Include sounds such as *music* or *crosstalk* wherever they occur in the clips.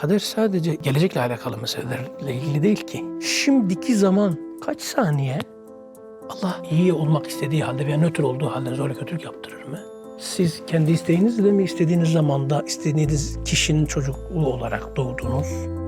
Kader sadece gelecekle alakalı meselelerle ilgili değil ki. Şimdiki zaman kaç saniye Allah iyi olmak istediği halde veya nötr olduğu halde zorla kötülük yaptırır mı? Siz kendi isteğinizle mi istediğiniz zamanda istediğiniz kişinin çocukluğu olarak doğdunuz?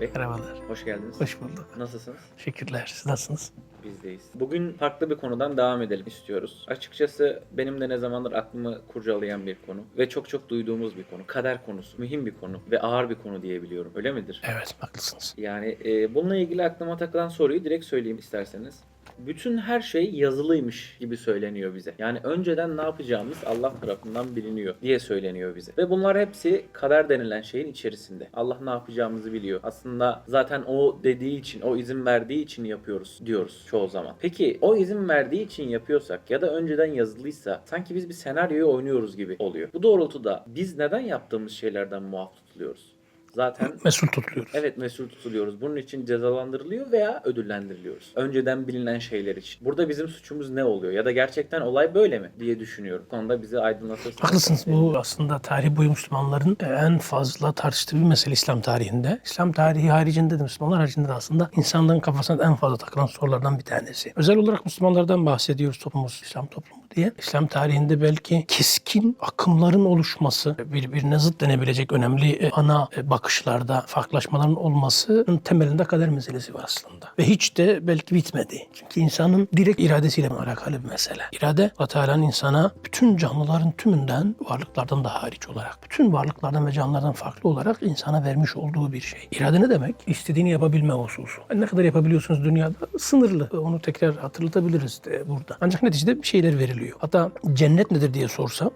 Bey. Merhabalar. Hoş geldiniz. Hoş bulduk. Nasılsınız? Teşekkürler. Siz nasılsınız? Bizdeyiz. Bugün farklı bir konudan devam edelim istiyoruz. Açıkçası benim de ne zamandır aklımı kurcalayan bir konu ve çok çok duyduğumuz bir konu. Kader konusu. Mühim bir konu ve ağır bir konu diyebiliyorum. Öyle midir? Evet, haklısınız. Yani e, bununla ilgili aklıma takılan soruyu direkt söyleyeyim isterseniz. Bütün her şey yazılıymış gibi söyleniyor bize. Yani önceden ne yapacağımız Allah tarafından biliniyor diye söyleniyor bize. Ve bunlar hepsi kader denilen şeyin içerisinde. Allah ne yapacağımızı biliyor. Aslında zaten o dediği için, o izin verdiği için yapıyoruz diyoruz çoğu zaman. Peki o izin verdiği için yapıyorsak ya da önceden yazılıysa sanki biz bir senaryoyu oynuyoruz gibi oluyor. Bu doğrultuda biz neden yaptığımız şeylerden muaf tutuluyoruz? Zaten Mesul tutuluyoruz. Evet mesul tutuluyoruz. Bunun için cezalandırılıyor veya ödüllendiriliyoruz. Önceden bilinen şeyler için. Burada bizim suçumuz ne oluyor? Ya da gerçekten olay böyle mi diye düşünüyorum. Bu konuda bizi aydınlatırsanız. Haklısınız. Bu aslında tarih boyu Müslümanların en fazla tartıştığı bir mesele İslam tarihinde. İslam tarihi haricinde de Müslümanlar haricinde de aslında insanların kafasına en fazla takılan sorulardan bir tanesi. Özel olarak Müslümanlardan bahsediyoruz toplumumuz, İslam toplumu diye. İslam tarihinde belki keskin akımların oluşması, birbirine zıt denebilecek önemli e, ana e, bakışlarda farklılaşmaların olmasının temelinde kader meselesi var aslında. Ve hiç de belki bitmedi. Çünkü insanın direkt iradesiyle alakalı bir mesele. İrade Allah insana bütün canlıların tümünden varlıklardan da hariç olarak, bütün varlıklardan ve canlılardan farklı olarak insana vermiş olduğu bir şey. İrade ne demek? İstediğini yapabilme hususu. Ne kadar yapabiliyorsunuz dünyada? Sınırlı. Onu tekrar hatırlatabiliriz de burada. Ancak neticede bir şeyler veriliyor. Hatta cennet nedir diye sorsam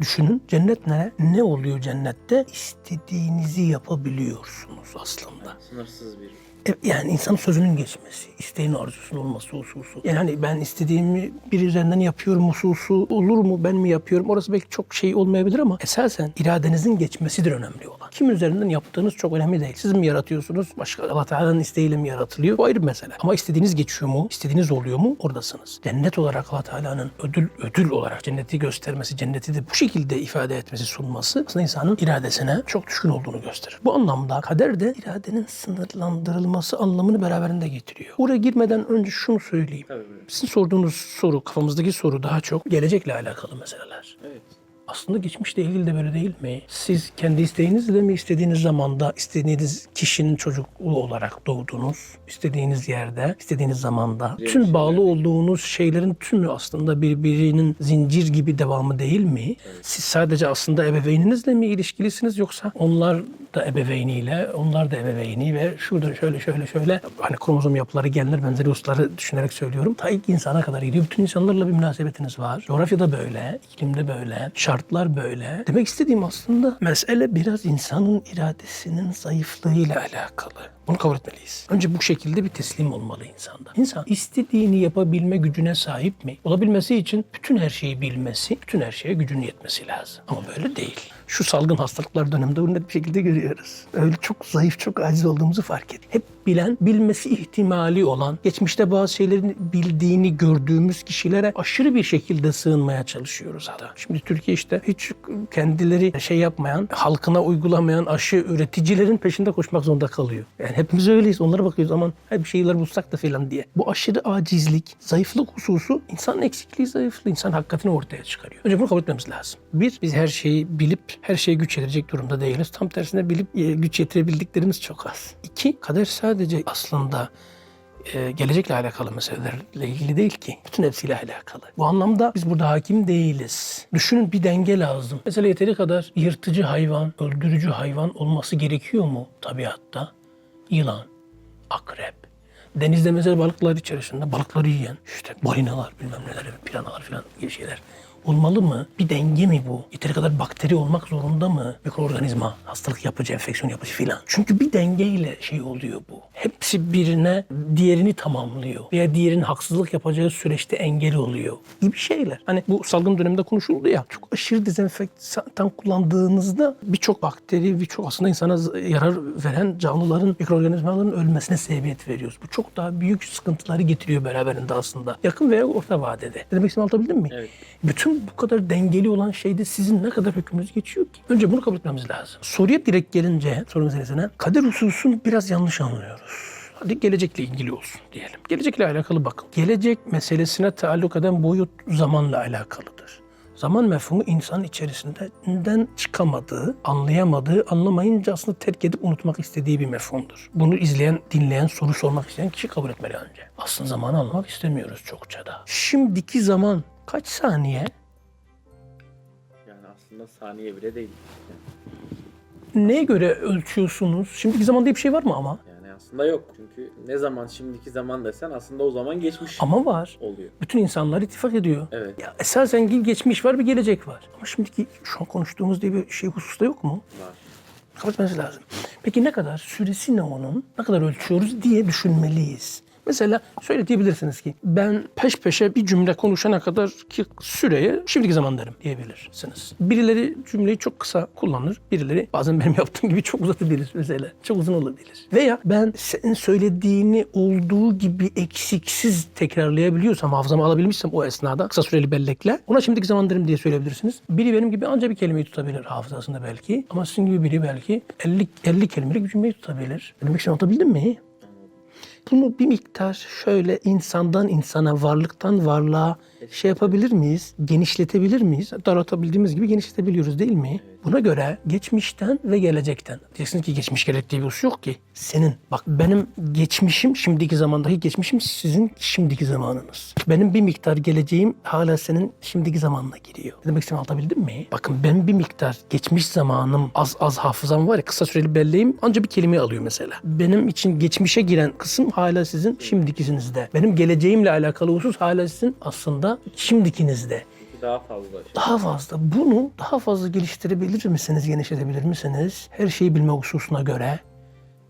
Düşünün cennet ne? Ne oluyor cennette? İstediğinizi yapabiliyorsunuz aslında. Sınırsız bir Yani insanın sözünün geçmesi, isteğin arzusunun olması hususu. Yani ben istediğimi bir üzerinden yapıyorum hususu olur mu ben mi yapıyorum? Orası belki çok şey olmayabilir ama esasen iradenizin geçmesidir önemli olan. Kim üzerinden yaptığınız çok önemli değil. Siz mi yaratıyorsunuz? Başka Allah Teala'nın isteğiyle mi yaratılıyor? Bu ayrı bir mesele. Ama istediğiniz geçiyor mu? İstediğiniz oluyor mu? Oradasınız. Cennet olarak Allah Teala'nın ödül ödül olarak cenneti göstermesi, cenneti de bu şekilde ifade etmesi, sunması aslında insanın iradesine çok düşkün olduğunu gösterir. Bu anlamda kader de iradenin sınırlandırılması anlamını beraberinde getiriyor. Oraya girmeden önce şunu söyleyeyim. Tabii. Sizin sorduğunuz soru, kafamızdaki soru daha çok gelecekle alakalı meseleler. Evet. Aslında geçmişle ilgili de böyle değil mi? Siz kendi isteğinizle mi istediğiniz zamanda istediğiniz kişinin çocukluğu olarak doğdunuz? İstediğiniz yerde, istediğiniz zamanda. Diğer Tüm bağlı olduğunuz şeylerin tümü aslında birbirinin zincir gibi devamı değil mi? Siz sadece aslında ebeveyninizle mi ilişkilisiniz yoksa onlar da ebeveyniyle, onlar da ebeveyni ve şurada şöyle şöyle şöyle hani kromozom yapıları, genler benzeri hususları düşünerek söylüyorum. Ta ilk insana kadar gidiyor. Bütün insanlarla bir münasebetiniz var. Coğrafyada böyle, iklimde böyle, şartlar böyle. Demek istediğim aslında mesele biraz insanın iradesinin zayıflığıyla alakalı. Bunu kabul etmeliyiz. Önce bu şekilde bir teslim olmalı insanda. İnsan istediğini yapabilme gücüne sahip mi? Olabilmesi için bütün her şeyi bilmesi, bütün her şeye gücünün yetmesi lazım. Ama böyle değil. Şu salgın hastalıklar döneminde bunu net bir şekilde görüyoruz. Öyle çok zayıf, çok aciz olduğumuzu fark ettik. Hep bilen, bilmesi ihtimali olan, geçmişte bazı şeylerin bildiğini gördüğümüz kişilere aşırı bir şekilde sığınmaya çalışıyoruz hatta. Şimdi Türkiye işte hiç kendileri şey yapmayan, halkına uygulamayan aşı üreticilerin peşinde koşmak zorunda kalıyor. Yani hepimiz öyleyiz. Onlara bakıyoruz aman hep bir şeyler bulsak da falan diye. Bu aşırı acizlik, zayıflık hususu insanın eksikliği, zayıflığı, insan hakikatini ortaya çıkarıyor. Önce bunu kabul etmemiz lazım. Bir, biz her şeyi bilip her şeye güç yetirecek durumda değiliz. Tam tersine bilip e, güç yetirebildiklerimiz çok az. İki, kader sadece aslında e, gelecekle alakalı meselelerle ilgili değil ki. Bütün hepsiyle alakalı. Bu anlamda biz burada hakim değiliz. Düşünün bir denge lazım. Mesela yeteri kadar yırtıcı hayvan, öldürücü hayvan olması gerekiyor mu tabiatta? Yılan, akrep, denizde mesela balıklar içerisinde balıkları yiyen işte balinalar bilmem neler piranalar falan gibi şeyler olmalı mı? Bir denge mi bu? Yeteri kadar bakteri olmak zorunda mı? Mikroorganizma, hastalık yapıcı, enfeksiyon yapıcı filan. Çünkü bir dengeyle şey oluyor bu. hepsi birine diğerini tamamlıyor veya diğerinin haksızlık yapacağı süreçte engel oluyor gibi şeyler. Hani bu salgın döneminde konuşuldu ya çok aşırı dezenfektan kullandığınızda birçok bakteri, birçok aslında insana yarar veren canlıların, mikroorganizmaların ölmesine sebebiyet veriyoruz. Bu çok daha büyük sıkıntıları getiriyor beraberinde aslında. Yakın veya orta vadede. Ne demek istediğimi anlatabildim mi? Evet. Bütün bu kadar dengeli olan şeyde sizin ne kadar hükmünüz geçiyor ki? Önce bunu kabul etmemiz lazım. Soruya direkt gelince soru meselesine kader hususunu biraz yanlış anlıyoruz. Hadi gelecekle ilgili olsun diyelim. Gelecekle alakalı bakın. Gelecek meselesine taalluk eden boyut zamanla alakalıdır. Zaman mefhumu insan içerisinden çıkamadığı, anlayamadığı, anlamayınca aslında terk edip unutmak istediği bir mefhumdur. Bunu izleyen, dinleyen, soru sormak isteyen kişi kabul etmeli önce. Aslında zamanı anlamak istemiyoruz çokça da. Şimdiki zaman kaç saniye? Aslında saniye bile değil. Neye göre ölçüyorsunuz? Şimdiki zaman diye bir şey var mı ama? Yani aslında yok. Çünkü ne zaman şimdiki zaman desen aslında o zaman geçmiş Ama var. oluyor. Bütün insanlar ittifak ediyor. Evet. Ya esasen bir geçmiş var bir gelecek var. Ama şimdiki şu an konuştuğumuz diye bir şey hususta yok mu? Var. Etmesi lazım. Peki ne kadar? Süresi ne onun? Ne kadar ölçüyoruz diye düşünmeliyiz. Mesela şöyle diyebilirsiniz ki ben peş peşe bir cümle konuşana kadar ki süreye şimdiki zaman derim diyebilirsiniz. Birileri cümleyi çok kısa kullanır. Birileri bazen benim yaptığım gibi çok uzatabilir mesela. Çok uzun olabilir. Veya ben senin söylediğini olduğu gibi eksiksiz tekrarlayabiliyorsam, hafızama alabilmişsem o esnada kısa süreli bellekle ona şimdiki zaman derim diye söyleyebilirsiniz. Biri benim gibi anca bir kelimeyi tutabilir hafızasında belki. Ama sizin gibi biri belki 50, 50 kelimelik bir cümleyi tutabilir. Demek için anlatabildim mi? Bunu bir miktar şöyle insandan insana, varlıktan varlığa şey yapabilir miyiz? Genişletebilir miyiz? Daraltabildiğimiz gibi genişletebiliyoruz değil mi? Buna göre geçmişten ve gelecekten. Diyeceksiniz ki geçmiş gelecek diye bir husus yok ki. Senin. Bak benim geçmişim, şimdiki zamandaki geçmişim sizin şimdiki zamanınız. Benim bir miktar geleceğim hala senin şimdiki zamanına giriyor. Ne demek istediğimi anlatabildim mi? Bakın ben bir miktar geçmiş zamanım, az az hafızam var ya kısa süreli belleğim anca bir kelime alıyor mesela. Benim için geçmişe giren kısım hala sizin şimdikisinizde. Benim geleceğimle alakalı husus hala sizin aslında şimdikinizde. Daha fazla şey. Daha fazla bunu daha fazla geliştirebilir misiniz, genişletebilir misiniz? Her şeyi bilme hususuna göre.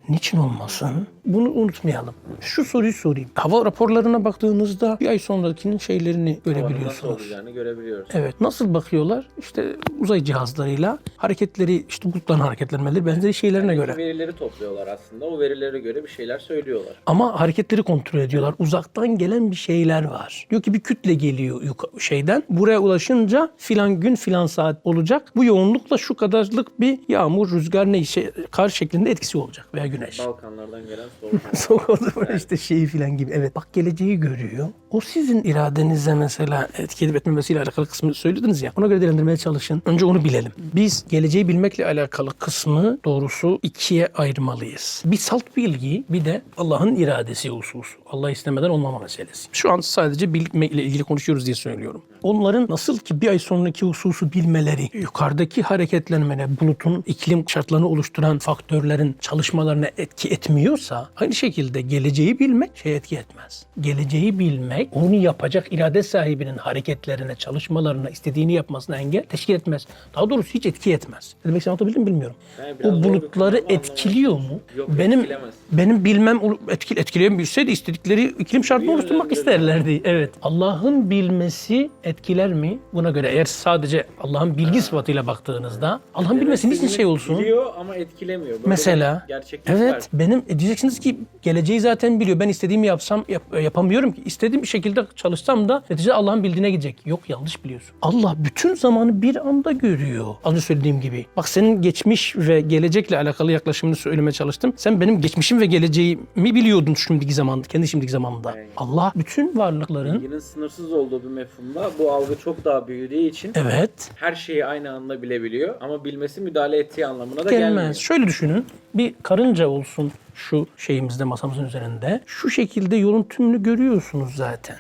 Niçin olmasın? Bunu unutmayalım. Şu soruyu sorayım. Hava raporlarına baktığınızda bir ay sonrakinin şeylerini nasıl görebiliyorsunuz. olacağını görebiliyoruz. Evet. Nasıl bakıyorlar? İşte uzay cihazlarıyla hareketleri, işte bulutların hareketlenmeleri benzeri şeylerine göre. Verileri topluyorlar aslında. O verilere göre bir şeyler söylüyorlar. Ama hareketleri kontrol ediyorlar. Uzaktan gelen bir şeyler var. Diyor ki bir kütle geliyor şeyden. Buraya ulaşınca filan gün filan saat olacak. Bu yoğunlukla şu kadarlık bir yağmur, rüzgar neyse kar şeklinde etkisi olacak veya güneş. Balkanlardan gelen soğuk. *laughs* Soğuk oldu işte şeyi filan gibi. Evet bak geleceği görüyor. O sizin iradenizle mesela etki edip etmemesiyle alakalı kısmını söylediniz ya. Ona göre değerlendirmeye çalışın. Önce onu bilelim. Biz geleceği bilmekle alakalı kısmı doğrusu ikiye ayırmalıyız. Bir salt bilgi bir de Allah'ın iradesi hususu. Allah istemeden olmama meselesi. Şu an sadece bilmekle ilgili konuşuyoruz diye söylüyorum. Onların nasıl ki bir ay sonraki hususu bilmeleri, yukarıdaki hareketlenmene, bulutun iklim şartlarını oluşturan faktörlerin çalışmalarına etki etmiyorsa, aynı şekilde geleceği bilmek şey etki etmez. Geleceği bilmek, onu yapacak irade sahibinin hareketlerine, çalışmalarına, istediğini yapmasına engel teşkil etmez. Daha doğrusu hiç etki etmez. Ne demek anlatabildim mi bilmiyorum. Yani o bulutları etkiliyor mu? Yok, benim etkilemez. Benim bilmem etkil, etkileyebilseydi istedikleri iklim şartını oluşturmak isterlerdi. Evet. Allah'ın bilmesi etkiler mi? Buna göre eğer sadece Allah'ın bilgi sıfatıyla baktığınızda Allah'ın bilmesi niçin şey olsun? Biliyor ama etkilemiyor. Böyle Mesela evet var. benim e, diyeceksiniz ki geleceği zaten biliyor. Ben istediğimi yapsam yap- yapamıyorum ki. İstediğim bir şekilde çalışsam da netice Allah'ın bildiğine gidecek. Yok yanlış biliyorsun. Allah bütün zamanı bir anda görüyor. Az önce söylediğim gibi. Bak senin geçmiş ve gelecekle alakalı yaklaşımını söylemeye çalıştım. Sen benim geçmişim ve geleceğimi biliyordun şimdiki zamanda, kendi şimdiki zamanında. Evet. Allah bütün varlıkların Bilginin sınırsız olduğu bir mefhumda bu algı çok daha büyüdüğü için evet her şeyi aynı anda bilebiliyor ama bilmesi müdahale ettiği anlamına da gelmez. gelmiyor. Şöyle düşünün. Bir karınca olsun şu şeyimizde masamızın üzerinde. Şu şekilde yolun tümünü görüyorsunuz zaten.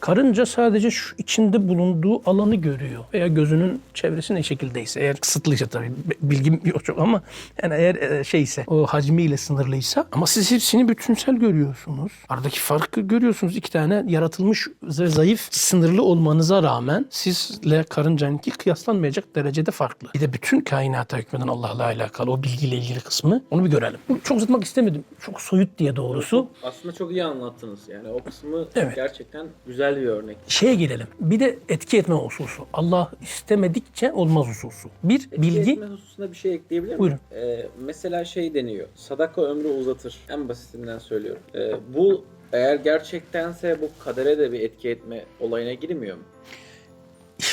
Karınca sadece şu içinde bulunduğu alanı görüyor. Veya gözünün çevresi ne şekildeyse. Eğer kısıtlıysa tabii bilgim *laughs* yok çok ama yani eğer e, şeyse o hacmiyle sınırlıysa ama siz hepsini bütünsel görüyorsunuz. Aradaki farkı görüyorsunuz. İki tane yaratılmış ve zayıf sınırlı olmanıza rağmen sizle karıncanınki kıyaslanmayacak derecede farklı. Bir de bütün kainata hükmeden Allah'la alakalı o bilgiyle ilgili kısmı onu bir görelim. Bunu çok uzatmak istemedim. Çok soyut diye doğrusu. Aslında çok iyi anlattınız. Yani o kısmı Evet. gerçekten güzel bir örnek. Şeye gelelim. Bir de etki etme hususu. Allah istemedikçe olmaz hususu. Bir bilgi Etme hususunda bir şey ekleyebilir miyim? Buyurun. Ee, mesela şey deniyor. Sadaka ömrü uzatır. En basitinden söylüyorum. Ee, bu eğer gerçektense bu kadere de bir etki etme olayına girmiyor mu?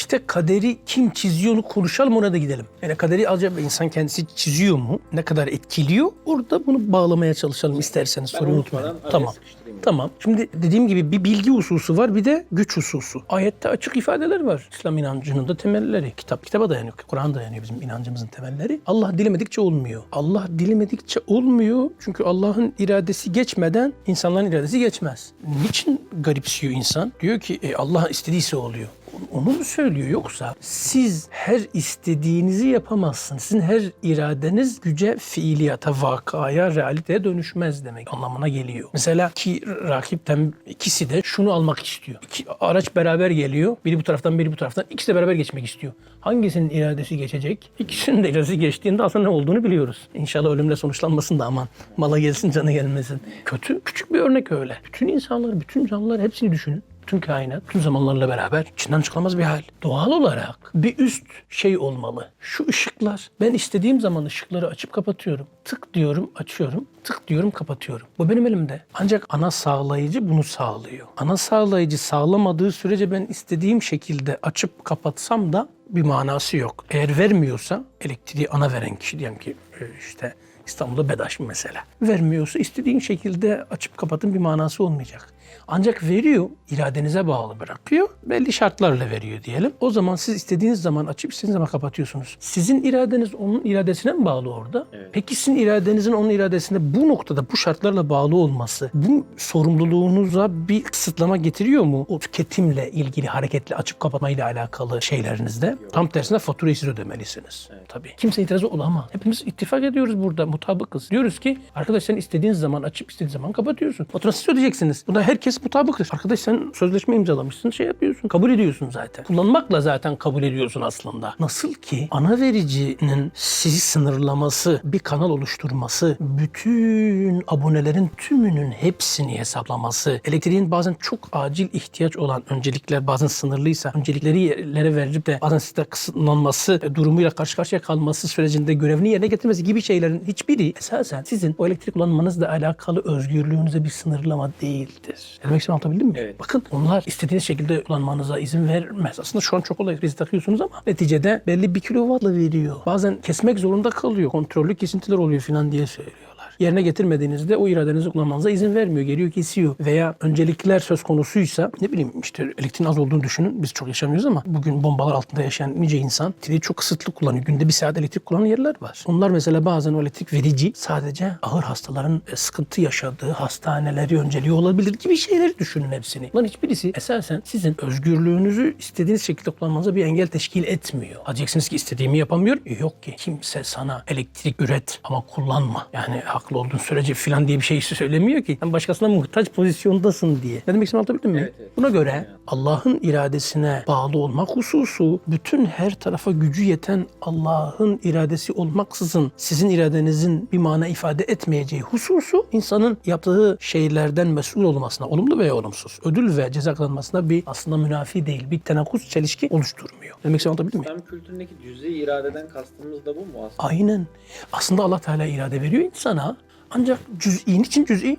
İşte kaderi kim çiziyor onu konuşalım ona da gidelim. Yani kaderi acaba insan kendisi çiziyor mu? Ne kadar etkiliyor? Orada bunu bağlamaya çalışalım isterseniz. Soruyu araya Tamam. Tamam. Şimdi dediğim gibi bir bilgi hususu var bir de güç hususu. Ayette açık ifadeler var. İslam inancının da temelleri. Kitap kitaba dayanıyor. Kur'an dayanıyor bizim inancımızın temelleri. Allah dilemedikçe olmuyor. Allah dilemedikçe olmuyor. Çünkü Allah'ın iradesi geçmeden insanların iradesi geçmez. Niçin garipsiyor insan? Diyor ki e, Allah istediyse oluyor. Onu mu söylüyor yoksa siz her istediğinizi yapamazsınız. Sizin her iradeniz güce, fiiliyata, vakaya, realiteye dönüşmez demek anlamına geliyor. Mesela ki rakipten ikisi de şunu almak istiyor. İki araç beraber geliyor. Biri bu taraftan biri bu taraftan. İkisi de beraber geçmek istiyor. Hangisinin iradesi geçecek? İkisinin de iradesi geçtiğinde aslında ne olduğunu biliyoruz. İnşallah ölümle sonuçlanmasın da aman. Mala gelsin canı gelmesin. Kötü, küçük bir örnek öyle. Bütün insanlar, bütün canlılar hepsini düşünün bütün kainat, bütün zamanlarla beraber içinden çıkılamaz bir hal. Doğal olarak bir üst şey olmalı. Şu ışıklar. Ben istediğim zaman ışıkları açıp kapatıyorum. Tık diyorum, açıyorum. Tık diyorum, kapatıyorum. Bu benim elimde. Ancak ana sağlayıcı bunu sağlıyor. Ana sağlayıcı sağlamadığı sürece ben istediğim şekilde açıp kapatsam da bir manası yok. Eğer vermiyorsa elektriği ana veren kişi diyelim ki e, işte İstanbul'da BEDAŞ mesela. Vermiyorsa istediğin şekilde açıp kapatın bir manası olmayacak. Ancak veriyor, iradenize bağlı bırakıyor. Belli şartlarla veriyor diyelim. O zaman siz istediğiniz zaman açıp istediğiniz zaman kapatıyorsunuz. Sizin iradeniz onun iradesine mi bağlı orada? Evet. Peki sizin iradenizin onun iradesine bu noktada bu şartlarla bağlı olması bu sorumluluğunuza bir kısıtlama getiriyor mu? O tüketimle ilgili hareketli açıp kapatmayla alakalı şeylerinizde. Tam tersine faturayı siz ödemelisiniz. Tabii. Kimse itirazı olamaz. Hepimiz ittifak ediyoruz burada mutabıkız. Diyoruz ki arkadaş sen istediğin zaman açıp istediğin zaman kapatıyorsun. Faturasını siz ödeyeceksiniz. Buna herkes mutabıktır. Arkadaş sen sözleşme imzalamışsın şey yapıyorsun. Kabul ediyorsun zaten. Kullanmakla zaten kabul ediyorsun aslında. Nasıl ki ana vericinin sizi sınırlaması, bir kanal oluşturması, bütün abonelerin tümünün hepsini hesaplaması, elektriğin bazen çok acil ihtiyaç olan öncelikler bazen sınırlıysa öncelikleri yerlere verip de bazen size kısıtlanması e, durumuyla karşı karşıya kalması sürecinde görevini yerine getirmesi gibi şeylerin hiçbiri esasen sizin o elektrik kullanmanızla alakalı özgürlüğünüze bir sınırlama değildir. Demek istediğimi anlatabildim mi? Evet. Bakın onlar istediğiniz şekilde kullanmanıza izin vermez. Aslında şu an çok kolay krizi takıyorsunuz ama neticede belli bir kilovatla veriyor. Bazen kesmek zorunda kalıyor. Kontrollü kesintiler oluyor falan diye söylüyorlar. Yerine getirmediğinizde o iradenizi kullanmanıza izin vermiyor. Geliyor kesiyor. Veya öncelikler söz konusuysa ne bileyim işte elektriğin az olduğunu düşünün. Biz çok yaşamıyoruz ama bugün bombalar altında yaşayan nice insan elektriği çok kısıtlı kullanıyor. Günde bir saat elektrik kullanan yerler var. Onlar mesela bazen o elektrik verici sadece ağır hastaların e, sıkıntı yaşadığı hastaneleri önceliği olabilir gibi şeyleri düşünün hepsini. Bunların hiçbirisi esasen sizin özgürlüğünüzü istediğiniz şekilde kullanmanıza bir engel teşkil etmiyor. Diyeceksiniz ki istediğimi yapamıyorum. Yok ki. Kimse sana elektrik üret ama kullanma. Yani haklı olduğun sürece filan diye bir şey söylemiyor ki. Sen başkasına muhtaç pozisyondasın diye. Ne demek istediğimi anlatabildim mi? Evet, evet. Buna göre Allah'ın iradesine bağlı olmak hususu bütün her tarafa gücü yeten Allah'ın iradesi olmaksızın sizin iradenizin bir mana ifade etmeyeceği hususu insanın yaptığı şeylerden mesul olmasına, olumlu veya olumsuz, ödül ve ceza kazanmasına bir aslında münafi değil, bir tenakuz, çelişki oluşturmuyor. Demek istediğimi anlatabildim mi? İslam kültüründeki cüz'i iradeden kastımız da bu mu aslında? Aynen. Aslında Allah Teala irade veriyor insana. Ancak cüz'i için cüz'i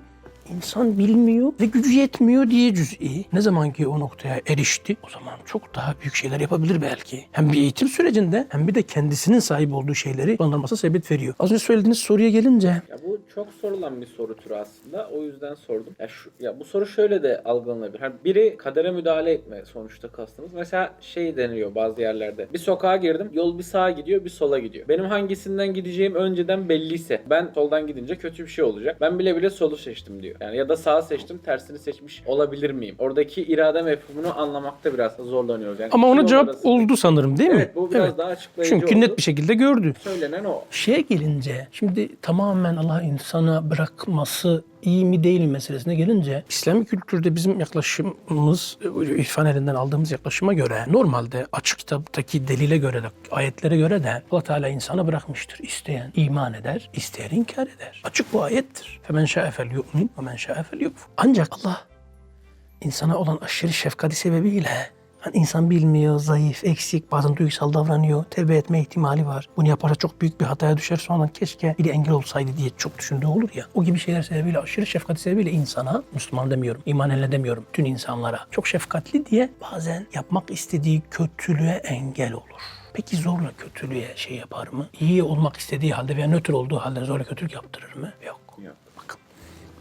insan bilmiyor ve gücü yetmiyor diye cüz'i. Ne zaman ki o noktaya erişti o zaman çok daha büyük şeyler yapabilir belki. Hem bir eğitim sürecinde hem bir de kendisinin sahip olduğu şeyleri kullanılması sebep veriyor. Az önce söylediğiniz soruya gelince Ya bu çok sorulan bir soru türü aslında. O yüzden sordum. Ya, şu, ya bu soru şöyle de algılanabilir. Hani biri kadere müdahale etme sonuçta kastımız. Mesela şey deniliyor bazı yerlerde. Bir sokağa girdim. Yol bir sağa gidiyor, bir sola gidiyor. Benim hangisinden gideceğim önceden belliyse ben soldan gidince kötü bir şey olacak. Ben bile bile solu seçtim diyor. Yani ya da sağa seçtim tersini seçmiş olabilir miyim? Oradaki irade mefhumunu anlamakta biraz da zorlanıyoruz. Yani Ama iki ona yol cevap arasında- oldu sanırım değil mi? Evet bu biraz daha açıklayıcı Çünkü oldu. net bir şekilde gördü. Söylenen o. Şeye gelince, şimdi tamamen Allah insana bırakması iyi mi değil mi meselesine gelince, İslami kültürde bizim yaklaşımımız, İrfan elinden aldığımız yaklaşıma göre, normalde açık kitaptaki delile göre de, ayetlere göre de Allah Teala insana bırakmıştır. İsteyen iman eder, isteyen inkar eder. Açık bu ayettir. Femen şa'e fel yu'min ve men şa'e fel yukfur. Ancak Allah insana olan aşırı şefkati sebebiyle hani insan bilmiyor, zayıf, eksik, bazen duygusal davranıyor, tevbe etme ihtimali var. Bunu yaparsa çok büyük bir hataya düşer sonra keşke biri engel olsaydı diye çok düşündüğü olur ya. O gibi şeyler sebebiyle aşırı şefkati sebebiyle insana, Müslüman demiyorum, iman eline demiyorum, tüm insanlara çok şefkatli diye bazen yapmak istediği kötülüğe engel olur. Peki zorla kötülüğe şey yapar mı? İyi olmak istediği halde veya nötr olduğu halde zorla kötülük yaptırır mı? Yok. Yok.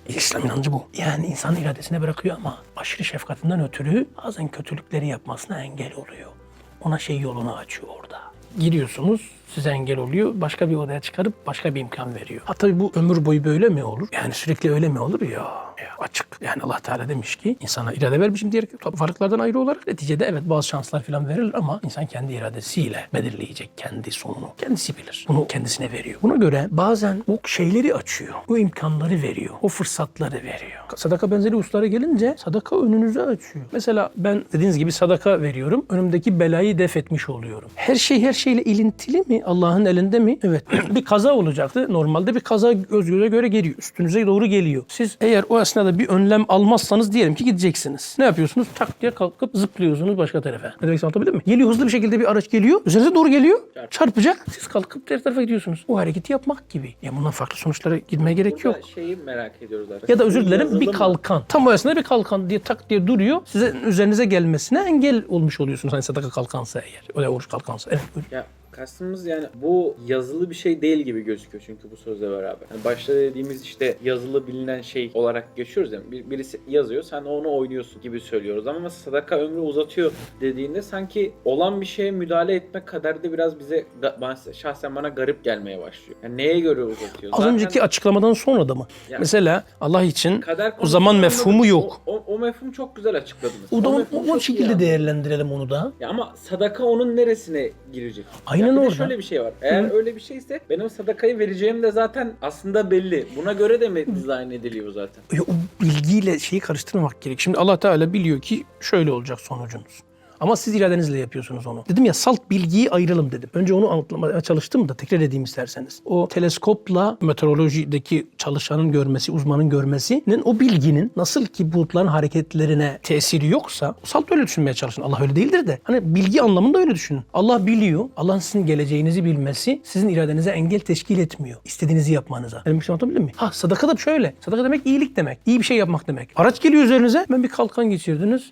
İslam inancı bu. Yani insan iradesine bırakıyor ama aşırı şefkatinden ötürü bazen kötülükleri yapmasına engel oluyor. Ona şey yolunu açıyor orada. Giriyorsunuz size engel oluyor. Başka bir odaya çıkarıp başka bir imkan veriyor. Ha tabii bu ömür boyu böyle mi olur? Yani sürekli öyle mi olur? Ya, açık. Yani Allah Teala demiş ki insana irade vermişim diğer varlıklardan ayrı olarak. Neticede evet bazı şanslar falan verilir ama insan kendi iradesiyle belirleyecek kendi sonunu. Kendisi bilir. Bunu kendisine veriyor. Buna göre bazen o şeyleri açıyor. O imkanları veriyor. O fırsatları veriyor. Sadaka benzeri hususlara gelince sadaka önünüzü açıyor. Mesela ben dediğiniz gibi sadaka veriyorum. Önümdeki belayı def etmiş oluyorum. Her şey her şeyle ilintili mi? Allah'ın elinde mi? Evet. *clears throat* bir kaza olacaktı. Normalde bir kaza göz göze göre geliyor. Üstünüze doğru geliyor. Siz eğer o esnada bir önlem almazsanız diyelim ki gideceksiniz. Ne yapıyorsunuz? Tak diye kalkıp zıplıyorsunuz başka tarafa. Ne demek anlatabildim mi? Geliyor hızlı bir şekilde bir araç geliyor. Üzerinize doğru geliyor. Çarpacak. Siz kalkıp diğer tarafa gidiyorsunuz. O hareketi yapmak gibi. Ya bundan farklı sonuçlara gitmeye gerek yok. Şeyi merak ediyoruz artık. Ya da özür dilerim bir kalkan. Tam o esnada bir kalkan diye tak diye duruyor. Size üzerinize gelmesine engel olmuş oluyorsunuz. Hani sadaka kalkansa eğer. Öyle oruç kalkansa. Evet buyurun. Ya kastımız yani bu yazılı bir şey değil gibi gözüküyor çünkü bu sözle beraber. Yani başta dediğimiz işte yazılı bilinen şey olarak geçiyoruz ya. Bir, birisi yazıyor sen onu oynuyorsun gibi söylüyoruz ama sadaka ömrü uzatıyor dediğinde sanki olan bir şeye müdahale etmek kadar da biraz bize ben- şahsen bana garip gelmeye başlıyor. Yani neye göre uzatıyor? Az Zaten önceki açıklamadan sonra da mı? Ya- Mesela Allah için kader o zaman mefhumu o- yok. O, o, mefhum çok güzel açıkladınız. O da o, o iyi şekilde değerlendirelim onu da. Ya ama sadaka onun neresine girecek? Aynen ya bir orada. şöyle bir şey var. Eğer öyle bir şeyse benim sadakayı vereceğim de zaten aslında belli. Buna göre de mi dizayn ediliyor zaten? Ya o bilgiyle şeyi karıştırmamak gerek. Şimdi Allah Teala biliyor ki şöyle olacak sonucunuz. Ama siz iradenizle yapıyorsunuz onu. Dedim ya salt bilgiyi ayıralım dedim. Önce onu anlatmaya çalıştım da tekrar edeyim isterseniz. O teleskopla meteorolojideki çalışanın görmesi, uzmanın görmesinin o bilginin nasıl ki bulutların hareketlerine tesiri yoksa salt öyle düşünmeye çalışın. Allah öyle değildir de. Hani bilgi anlamında öyle düşünün. Allah biliyor. Allah'ın sizin geleceğinizi bilmesi sizin iradenize engel teşkil etmiyor. İstediğinizi yapmanıza. Benim için anlatabildim mi? Ha sadaka da şöyle. Sadaka demek iyilik demek. İyi bir şey yapmak demek. Araç geliyor üzerinize. Ben bir kalkan geçirdiniz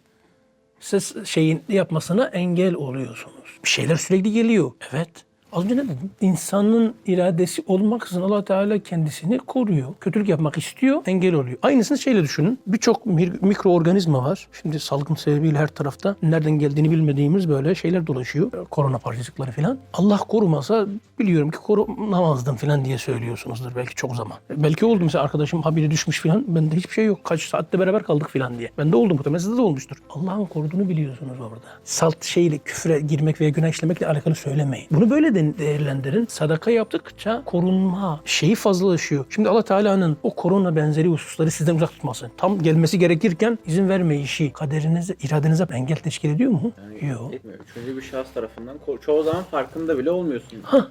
siz şeyin yapmasına engel oluyorsunuz. Bir şeyler sürekli geliyor. Evet. Az önce ne dedim? İnsanın iradesi olmaksızın allah Teala kendisini koruyor. Kötülük yapmak istiyor, engel oluyor. Aynısını şeyle düşünün. Birçok mikroorganizma var. Şimdi salgın sebebiyle her tarafta nereden geldiğini bilmediğimiz böyle şeyler dolaşıyor. Ee, Korona parçacıkları falan. Allah korumasa biliyorum ki korunamazdım falan diye söylüyorsunuzdur belki çok zaman. Belki oldu mesela arkadaşım haberi düşmüş falan. Bende hiçbir şey yok. Kaç saatte beraber kaldık falan diye. Bende oldu muhtemelen sizde de olmuştur. Allah'ın koruduğunu biliyorsunuz orada. Salt şeyle küfre girmek veya günah işlemekle alakalı söylemeyin. Bunu böyle de değerlendirin. Sadaka yaptıkça korunma şeyi fazlalaşıyor. Şimdi Allah Teala'nın o korona benzeri hususları sizden uzak tutması. Tam gelmesi gerekirken izin vermeyişi kaderinize, iradenize engel teşkil ediyor mu? Yok. Etmiyor. Üçüncü bir şahıs tarafından çoğu zaman farkında bile olmuyorsun. Hah,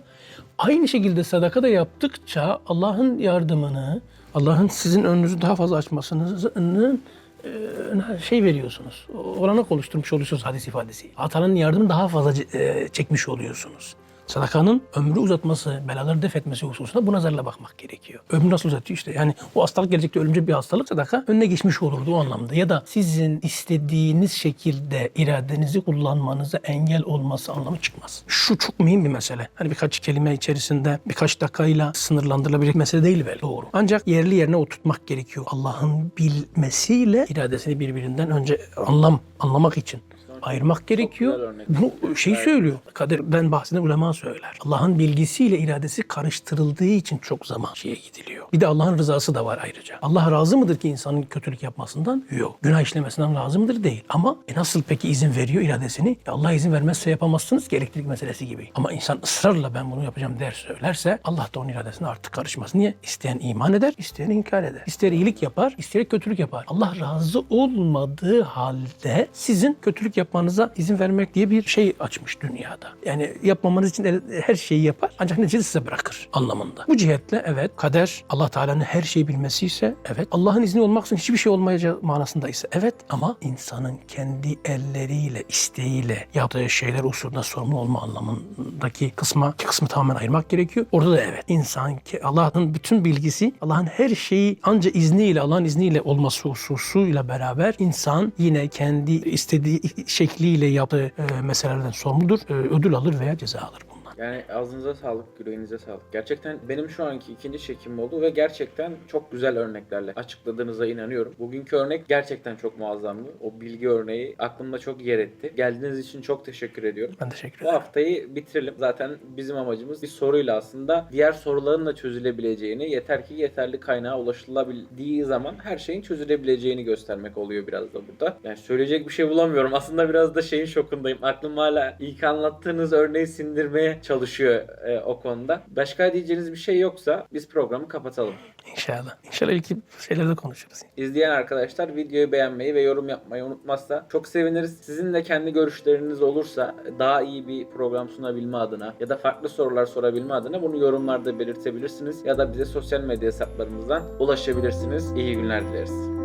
aynı şekilde sadaka da yaptıkça Allah'ın yardımını, Allah'ın sizin önünüzü daha fazla açmasını e, şey veriyorsunuz. Olanak oluşturmuş oluyorsunuz hadis ifadesi. Atanın yardımını daha fazla e, çekmiş oluyorsunuz. Sadakanın ömrü uzatması, belaları def etmesi hususunda bu nazarla bakmak gerekiyor. Ömrü nasıl uzatıyor işte? Yani o hastalık gelecekte ölümcül bir hastalık sadaka önüne geçmiş olurdu o anlamda. Ya da sizin istediğiniz şekilde iradenizi kullanmanıza engel olması anlamı çıkmaz. Şu çok mühim bir mesele. Hani birkaç kelime içerisinde birkaç dakikayla sınırlandırılabilecek mesele değil belki. Doğru. Ancak yerli yerine oturtmak gerekiyor. Allah'ın bilmesiyle iradesini birbirinden önce anlam anlamak için. Ayırmak gerekiyor. güzel örnek. Bu şey söylüyor. Kaderden bahseden ulema söyler. Allah'ın bilgisiyle iradesi karıştırıldığı için çok zaman şeye gidiliyor. Bir de Allah'ın rızası da var ayrıca. Allah razı mıdır ki insanın kötülük yapmasından? Yok. Günah işlemesinden razı mıdır? Değil. Ama e nasıl peki izin veriyor iradesini? E Allah izin vermezse yapamazsınız ki elektrik meselesi gibi. Ama insan ısrarla ben bunu yapacağım der söylerse Allah da onun iradesine artık karışmaz. Niye? İsteyen iman eder, isteyen inkar eder. İster iyilik yapar, ister kötülük yapar. Allah razı olmadığı halde sizin kötülük yapmanıza izin vermek diye bir şey açmış dünyada. Yani yapmamanız için her şeyi yapar ancak neticede size bırakır anlamında. Bu cihetle evet kader Allah Teala'nın her şeyi bilmesi ise evet Allah'ın izni olmaksızın hiçbir şey olmayacağı manasında ise evet ama insanın kendi elleriyle, isteğiyle yaptığı şeyler usulüne sorumlu olma anlamındaki kısma iki kısmı tamamen ayırmak gerekiyor. Orada da evet insan ki Allah'ın bütün bilgisi Allah'ın her şeyi ancak izniyle Allah'ın izniyle olması hususuyla beraber insan yine kendi istediği şekliyle yaptığı e, meselelerden sorumludur. E, ödül alır veya ceza alır. Yani ağzınıza sağlık, yüreğinize sağlık. Gerçekten benim şu anki ikinci çekim oldu ve gerçekten çok güzel örneklerle açıkladığınıza inanıyorum. Bugünkü örnek gerçekten çok muazzamdı. O bilgi örneği aklımda çok yer etti. Geldiğiniz için çok teşekkür ediyorum. Ben teşekkür Bu ederim. haftayı bitirelim. Zaten bizim amacımız bir soruyla aslında diğer soruların da çözülebileceğini, yeter ki yeterli kaynağa ulaşılabildiği zaman her şeyin çözülebileceğini göstermek oluyor biraz da burada. Yani söyleyecek bir şey bulamıyorum. Aslında biraz da şeyin şokundayım. Aklım hala ilk anlattığınız örneği sindirmeye çalışıyor e, o konuda. Başka diyeceğiniz bir şey yoksa biz programı kapatalım. İnşallah. İnşallah ilk şeylerde konuşuruz. İzleyen arkadaşlar videoyu beğenmeyi ve yorum yapmayı unutmazsa çok seviniriz. Sizin de kendi görüşleriniz olursa daha iyi bir program sunabilme adına ya da farklı sorular sorabilme adına bunu yorumlarda belirtebilirsiniz ya da bize sosyal medya hesaplarımızdan ulaşabilirsiniz. İyi günler dileriz.